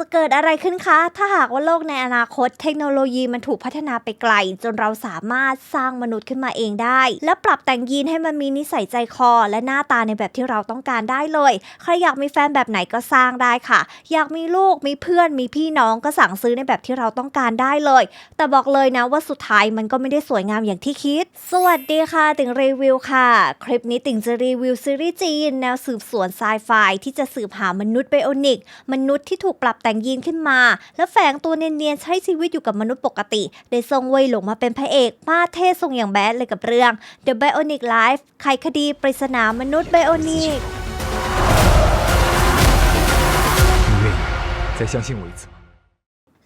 จะเกิดอะไรขึ้นคะ ถ้าหากว่าโลกในอนาคตเทคโนโลยีมันถูกพัฒนาไปไกล จนเราสามารถสร้างมนุษย์ขึ้นมาเองได้ และปรับแต่งยีนให้มันมีนิสัยใจคอ และหน้าตาในแบบที่เราต้องการได้เลย ใครอยากมีแฟนแบบไหนก็สร้างได้ค่ะ อยากมีลูกมีเพื่อนมีพี่น้องก็สั่งซื้อในแบบที่เราต้องการได้เลย แต่บอกเลยนะว่าสุดท้ายมันก็ไม่ได้สวยงามอย่างที่คิด สวัสดีค่ะติ่งรีวิวค่ะ คลิปนี้ติ่งจะรีวิวซีรีส์จีนแนวสืบสวนไซไฟที่จะสืบหามนุษย์ไบโอนิก มนุษย์ที่ถูกปรับแตยีนขึ้นมา แล้วแฝงตัวเนียนๆใช้ชีวิตอยู่กับมนุษย์ปกติ ได้ทรงเวยหลงมาเป็นพระเอกมาเท่ทรงอย่างแบดเลยกับเรื่อง The Bionic Life ไขคดีปริศนามนุษย์ไบโอนิก 你愿意再相信我一次吗？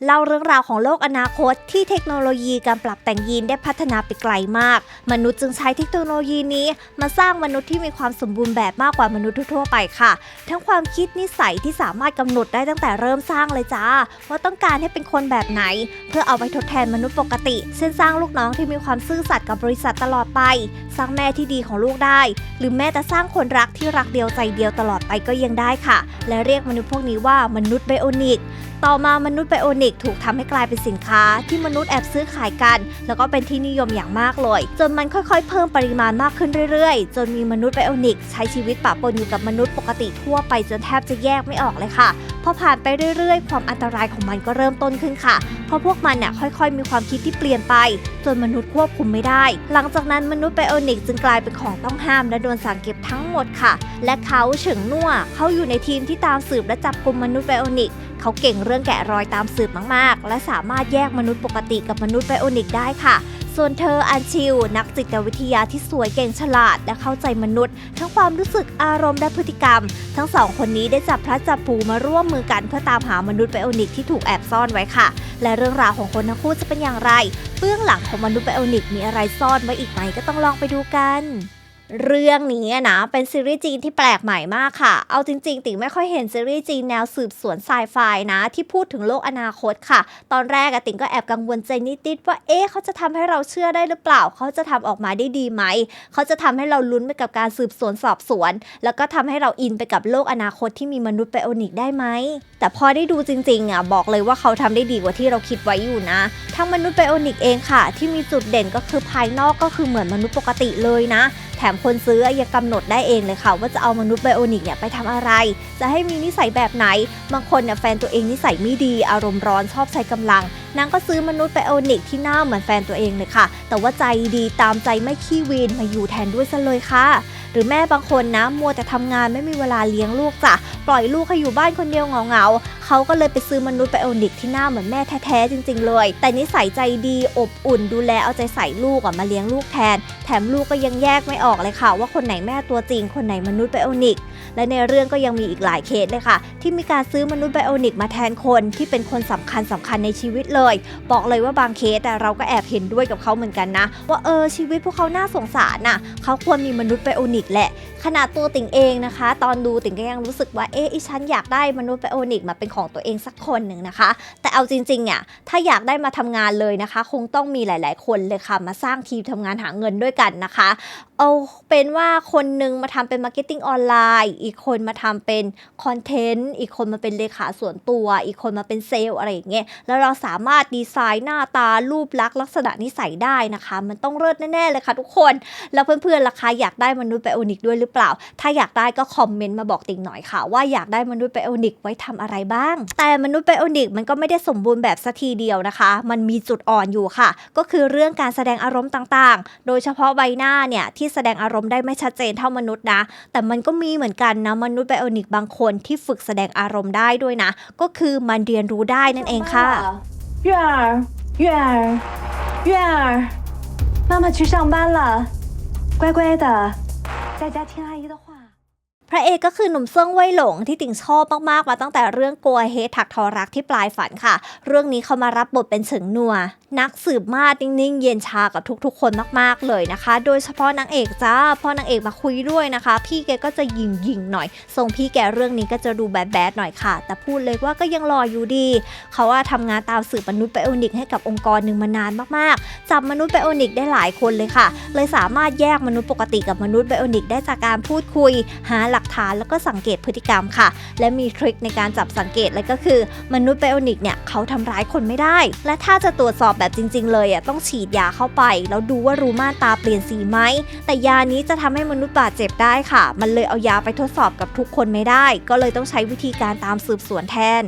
เล่าเรื่องราวของโลกอนาคต ที่เทคโนโลยีการปรับแต่งยีนได้พัฒนาไปไกลมาก มนุษย์จึงใช้เทคโนโลยีนี้ มาสร้างมนุษย์ที่มีความสมบูรณ์แบบมากกว่ามนุษย์ทั่วไปค่ะ ทั้งความคิดนิสัยที่สามารถกำหนดได้ตั้งแต่เริ่มสร้างเลยจ้าว่าต้องการให้เป็นคนแบบไหน เพื่อเอาไปทดแทนมนุษย์ปกติเช่นสร้างลูกน้องที่มีความซื่อสัตย์กับบริษัทตลอดไป สร้างแม่ที่ดีของลูกได้ หรือแม้แต่สร้างคนรักที่รักเดียวใจเดียวตลอดไปก็ยังได้ค่ะ และเรียกมนุษย์พวกนี้ว่ามนุษย์ไบโอนิก ต่อมามนุษย์ไบโอนิกถูกทำให้กลายเป็นสินค้าที่มนุษย์แอบซื้อขายกัน แล้วก็เป็นที่นิยมอย่างมากเลย จนมันค่อยๆ เพิ่มปริมาณมากขึ้นเรื่อยๆ จนมีมนุษย์ไบโอนิกใช้ชีวิตปะปนอยู่กับมนุษย์ปกติทั่วไปจนแทบจะแยกไม่ออกเลยค่ะพอผ่านไปเรื่อยๆ ความอันตรายของมันก็เริ่มต้นขึ้นค่ะ เพราะพวกมันเนี่ยค่อยๆ มีความคิดที่เปลี่ยนไป จนมนุษย์ควบคุมไม่ได้ หลังจากนั้นมนุษย์ไบโอนิกจึงกลายเป็นของต้องห้ามและโดนสั่งเก็บทั้งหมดค่ะ และเขาเฉิงนั่วเขาอยู่ในทีมที่ตามสืบและจับกลุ่มมนุษย์ไบโอนิก เขาเก่งเรื่องแกะรอยตามสืบมากๆ และสามารถแยกมนุษย์ปกติกับมนุษย์ไบโอนิกได้ค่ะ ส่วนเธออันชิว นักจิตวิทยาที่สวยเก่งฉลาด และเข้าใจมนุษย์ ทั้งความรู้สึกอารมณ์และพฤติกรรม ทั้งสองคนนี้ได้จับพลัดจับผูมาร่วมมือกันเพื่อตามหามนุษย์ไบโอนิกที่ถูกแอบซ่อนไว้ค่ะ และเรื่องราวของคนทั้งคู่จะเป็นอย่างไร เบื้องหลังของมนุษย์ไบโอนิกมีอะไรซ่อนไว้อีกไหมก็ต้องลองไปดูกัน เรื่องนี้นะเป็นซีรีส์จีนที่แปลกใหม่มากค่ะ เอาจริง ๆ ติ๋งไม่ค่อยเห็นซีรีส์จีนแนวสืบสวนไซไฟนะ ที่พูดถึงโลกอนาคตค่ะ ตอนแรกอะติ๋งก็แอบกังวลใจนิดๆว่าเอ๊ะเขาจะทำให้เราเชื่อได้หรือเปล่า เขาจะทำออกมาได้ดีไหม เขาจะทำให้เราลุ้นไปกับการสืบสวนสอบสวน แล้วก็ทำให้เราอินไปกับโลกอนาคตที่มีมนุษย์ไบโอนิกได้ไหมแต่พอได้ดูจริงๆอะบอกเลยว่าเขาทำได้ดีกว่าที่เราคิดไว้อยู่นะทั้งมนุษย์ไบโอนิกเองค่ะ ที่มีจุดเด่นก็คือภายนอกก็คือเหมือนมนุษย์ปกติเลยนะแถมคนซื้อยังกำหนดได้เองเลยค่ะ ว่าจะเอามนุษย์ไบโอนิกเนี่ยไปทำอะไร จะให้มีนิสัยแบบไหน บางคนเนี่ยแฟนตัวเองนิสัยไม่ดี อารมณ์ร้อนชอบใช้กำลังนางก็ซื้อมนุษย์ไบโอนิกที่หน้าเหมือนแฟนตัวเองเลยค่ะ แต่ว่าใจดีตามใจไม่ขี้วีนมาอยู่แทนด้วยซะเลยค่ะ หรือแม่บางคนนะมัวแต่ทำงานไม่มีเวลาเลี้ยงลูกจ้ะปล่อยลูกให้อยู่บ้านคนเดียวเหงาๆเขาก็เลยไปซื้อมนุษย์ไบโอนิกที่หน้าเหมือนแม่แท้ๆจริง ๆ เลย แต่นิสัยใจดีอบอุ่นดูแลเอาใจใส่ลูกอะมาเลี้ยงลูกแทน แถมลูกก็ยังแยกไม่ออกเลยค่ะ ว่าคนไหนแม่ตัวจริง คนไหนมนุษย์ไบโอนิก และในเรื่องก็ยังมีอีกหลายเคสเลยค่ะ ที่มีการซื้อมนุษย์ไบโอนิกมาแทนคนที่เป็นคนสำคัญสำคัญในชีวิตเลย บอกเลยว่าบางเคสแต่เราก็แอบเห็นด้วยกับเขาเหมือนกันนะ ว่าเออชีวิตพวกเขาน่าสงสารน่ะเขาควรมีมนุษย์ไบโอนิกแหละ ขนาดตัวติ่งเองนะคะ ตอนดูติ่งก็ยังรู้สึกว่าเอ๊ะอีฉันอยากได้มนุษย์ไบโอนิกมาเป็นของตัวเองสักคนหนึ่งนะคะ แต่เอาจริงๆเนี่ยถ้าอยากได้มาทำงานเลยนะคะ คงต้องมีหลาย ๆ คนเลยค่ะ มาสร้างทีมทำงานหาเงินด้วยกันนะคะ เอาเป็นว่าคนหนึงมาทำเป็นมาร์เก็ตติ้งออนไลน์อีกคนมาทำเป็นคอนเทนต์อีกคนมาเป็นเลขาส่วนตัว อีกคนมาเป็นเซลล์อะไรอย่างเงี้ยแล้วเราสามารถดีไซน์หน้าตารูปลักษณ์ลักษณะนิสัยได้นะคะ มันต้องเลิศแน่ๆเลยค่ะทุกคน แล้วเพื่อนๆล่ะคะอยากได้มนุษย์ไบโอนิกด้วยหรือเปล่า ถ้าอยากได้ก็คอมเมนต์มาบอกติ่งหน่อยค่ะ ว่าอยากได้มนุษย์ไบโอนิกไว้ทำอะไรบ้าง แต่มนุษย์ไบโอนิกมันก็ไม่ได้สมบูรณ์แบบสัทีเดียวนะคะ มันมีจุดอ่อนอยู่ค่ะ ก็คือเรื่องการแสดงอารมณ์ต่างๆ โดยเฉพาะใบหน้าเนี่ยที่แสดงอารมณ์ได้ไม่ชัดเจนเท่ามนุษย์นะ แต่มันก็มีเหมือนกันนะมนุษย์ไบโอนิกบางคนที่ฝึกแสดงอารมณ์ได้ด้วยนะ ก็คือมันเรียนรู้ได้นั่นเองค่ะ 月儿，月儿，月儿，妈妈去上班了，乖乖的， 在家听阿姨的话。 พระเอกก็คือหนุ่มเซิ่งเว่ยหลงที่ติ่งชอบมากๆมาตั้งแต่เรื่องกัวเฮถักทอรักที่ปลายฝันค่ะ เรื่องนี้เขามารับบทเป็นเฉิงนัว นักสืบมาดนิ่งๆ เย็นชากับทุกๆ คนมากๆเลยนะคะ โดยเฉพาะนางเอกจ้าพอนางเอกมาคุยด้วยนะคะ พี่แกก็จะยิงยิงๆหน่อย ทรงพี่แกเรื่องนี้ก็จะดูแบดๆหน่อยค่ะ แต่พูดเลยว่าก็ยังรออยู่ดี เขาว่าทำงานตามสืบมนุษย์ไบโอนิกให้กับองค์กรหนึ่งมานานมากๆ จับมนุษย์ไบโอนิกได้หลายคนเลยค่ะ เลยสามารถแยกมนุษย์ปกติกับมนุษย์ไบโอนิกได้จากการพูดคุย หาหลักกฐานแล้วก็สังเกตพฤติกรรมค่ะ และมีทริคในการจับสังเกตเลยก็คือ มนุษย์ไบโอนิกเนี่ยเขาทำร้ายคนไม่ได้ และถ้าจะตรวจสอบแต่จริง ๆ เลยอะต้องฉีดยาเข้าไป แล้วดูว่ารูม่านตาเปลี่ยนสีไหม แต่ยานี้จะทำให้มนุษย์บาดเจ็บได้ค่ะ มันเลยเอายาไปทดสอบกับทุกคนไม่ได้ ก็เลยต้องใช้วิธีการตามสืบสวนแทน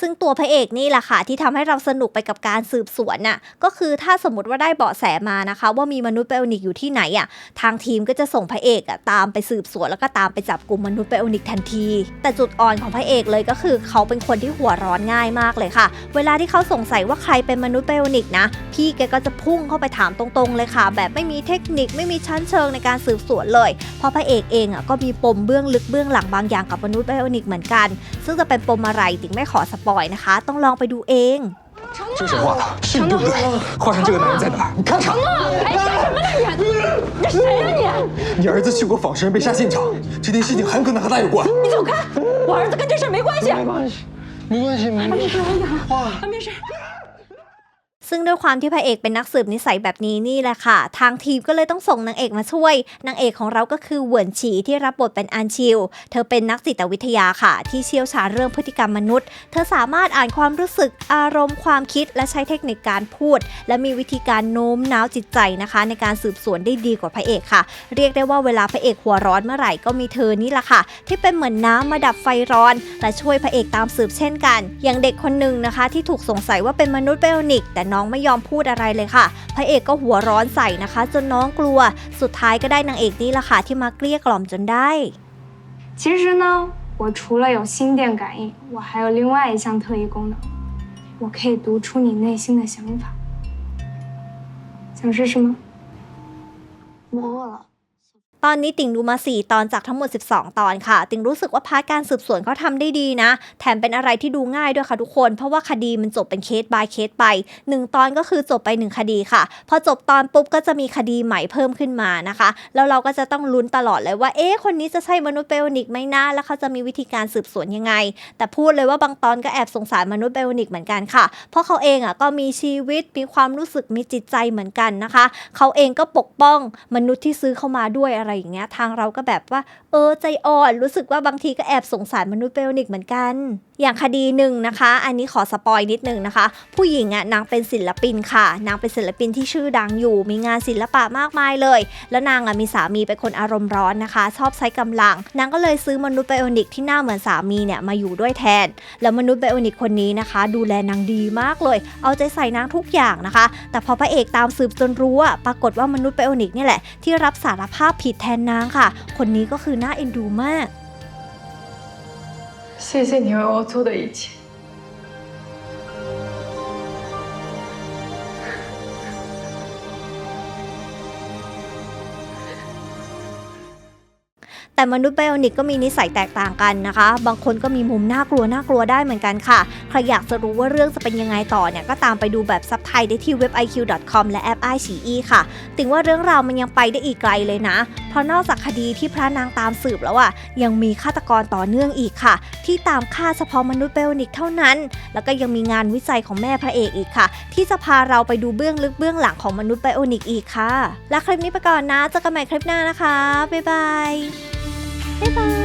ซึ่งตัวพระเอกนี่แหละค่ะที่ทำให้เราสนุกไปกับการสืบสวนน่ะก็คือถ้าสมมติว่าได้เบาะแสมานะคะ ว่ามีมนุษย์ไบโอนิกอยู่ที่ไหนอะทางทีมก็จะส่งพระเอกอะตามไปสืบสวนแล้วก็ตามไปจับกลุ่มมนุษย์ไบโอนิกทันที แต่จุดอ่อนของพระเอกเลยก็คือเขาเป็นคนที่หัวร้อนง่ายมากเลยค่ะ เวลาที่เขาสงสัยว่าใครเป็นมนุษย์ไบโอนิกนะพี่แกก็จะพุ่งเข้าไปถามตรงๆเลยค่ะ แบบไม่มีเทคนิคไม่มีชั้นเชิงในการสืบสวนเลย เพราะพระเอกเองอะก็มีปมเบื้องลึกเบื้องหลังบางอย่างกับมนุษย์ไบโอนิกเหมือนกัน ซึ่งจะเป็นปมอะไรติงไม่ขอสปอยนะคะ ต้องลองไปดูเอง 这是画的，是你对不对？画上这个男人在哪儿？你看看。你谁呀、你？你儿子去过仿生人被杀现场，这件事情很可能和他有关。你走开！我儿子跟这事儿没关系。没关系，没关系，没关系。哇，啊，没事。 ซึ่งด้วยความที่พระเอกเป็นนักสืบนิสัยแบบนี้นี่แหละค่ะ ทางทีมก็เลยต้องส่งนางเอกมาช่วย นางเอกของเราก็คือเหวินฉีที่รับบทเป็นอันชิว เธอเป็นนักจิตวิทยาค่ะ ที่เชี่ยวชาญเรื่องพฤติกรรมมนุษย์ เธอสามารถอ่านความรู้สึกอารมณ์ความคิด และใช้เทคนิคการพูด และมีวิธีการโน้มน้าวจิตใจนะคะ ในการสืบสวนได้ดีกว่าพระเอกค่ะ เรียกได้ว่าเวลาพระเอกหัวร้อนเมื่อไหร่ก็มีเธอนี่แหละค่ะ ที่เป็นเหมือนน้ำมาดับไฟร้อน และช่วยพระเอกตามสืบเช่นกัน อย่างเด็กคนหนึ่งนะคะ ที่ถูกสงสัยว่าเป็นมนุษย์ไบโอนิกแต่น้องไม่ยอมพูดอะไรเลยค่ะ พระเอกก็หัวร้อนใส่นะคะ จนน้องกลัว สุดท้ายก็ได้นางเอกนี่แหละค่ะที่มาเกลี้ยกล่อมจนได้ 其实呢，我除了有心电感应，我还有另外一项特异功能，我可以读出你内心的想法。想试试吗？我饿了。 ตอนนี้ติ่งดูมา 4 ตอนจากทั้งหมด 12 ตอนค่ะ ติ่งรู้สึกว่าพาร์ทการสืบสวนเขาทำได้ดีนะ แถมเป็นอะไรที่ดูง่ายด้วยค่ะทุกคน เพราะว่าคดีมันจบเป็นเคส by เคสไป 1 ตอนก็คือจบไป 1 คดีค่ะ พอจบตอนปุ๊บก็จะมีคดีใหม่เพิ่มขึ้นมานะคะ แล้วเราก็จะต้องลุ้นตลอดเลยว่า เอ๊ะ คนนี้จะใช่มนุษย์ไบโอนิกไหมนะ แล้วเขาจะมีวิธีการสืบสวนยังไง แต่พูดเลยว่าบางตอนก็แอบสงสารมนุษย์ไบโอนิกเหมือนกันค่ะ เพราะเขาเองอะก็มีชีวิต มีความรู้สึก มีจิตใจเหมือนกันนะคะ เขาเองก็ปกป้องมนุษย์ที่ซื้อเข้ามาด้วยอะไรอย่างเงี้ย ทางเราก็แบบว่า เออใจอ่อนรู้สึกว่าบางทีก็แอบสงสารมนุษย์ไบโอนิกเหมือนกัน อย่างคดีหนึ่งนะคะ อันนี้ขอสปอยนิดนึงนะคะ ผู้หญิงอะนางเป็นศิลปินค่ะ นางเป็นศิลปินที่ชื่อดังอยู่มีงานศิลปะมากมายเลย แล้วนางอะมีสามีเป็นคนอารมณ์ร้อนนะคะ ชอบใช้กำลัง นางก็เลยซื้อมนุษย์ไบโอนิกที่หน้าเหมือนสามีเนี่ยมาอยู่ด้วยแทน แล้วมนุษย์ไบโอนิกคนนี้นะคะ ดูแลนางดีมากเลย เอาใจใส่นางทุกอย่างนะคะ แต่พอพระเอกตามสืบจนรู้อะปรากฏว่ามนุษย์ไบโอนิกนี่แหละที่รับสารภาพผิดทนนางค่ะ คนนี้ก็คือน่าเอ็นดูมาก 谢谢你为我做的一切。 แต่มนุษย์ไบโอนิกก็มีนิสัยแตกต่างกันนะคะ บางคนก็มีมุมน่ากลัวน่ากลัวได้เหมือนกันค่ะ ใครอยากจะรู้ว่าเรื่องจะเป็นยังไงต่อเนี่ย ก็ตามไปดูแบบซับไทยได้ที่เว็บ iq.com และแอป i อ e ค่ะ ถึงว่าเรื่องราวมันยังไปได้อีกไกลเลยนะ เพราะนอกจากคดีที่พระนางตามสืบแล้วอะยังมีฆาตกรต่อเนื่องอีกค่ะ ที่ตามฆ่าเฉพาะมนุษย์ไบโอนิกเท่านั้น แล้วก็ยังมีงานวิจัยของแม่พระเอกอีกค่ะ ที่จะพาเราไปดูเบื้องลึกเบื้องหลังของมนุษย์ไบโอนิกอีกค่ะ และคลิปนี้ไปก่อนนะเจอกันใหม่คลิปหน้านะคะบ๊ายบาย บ๊ายบาย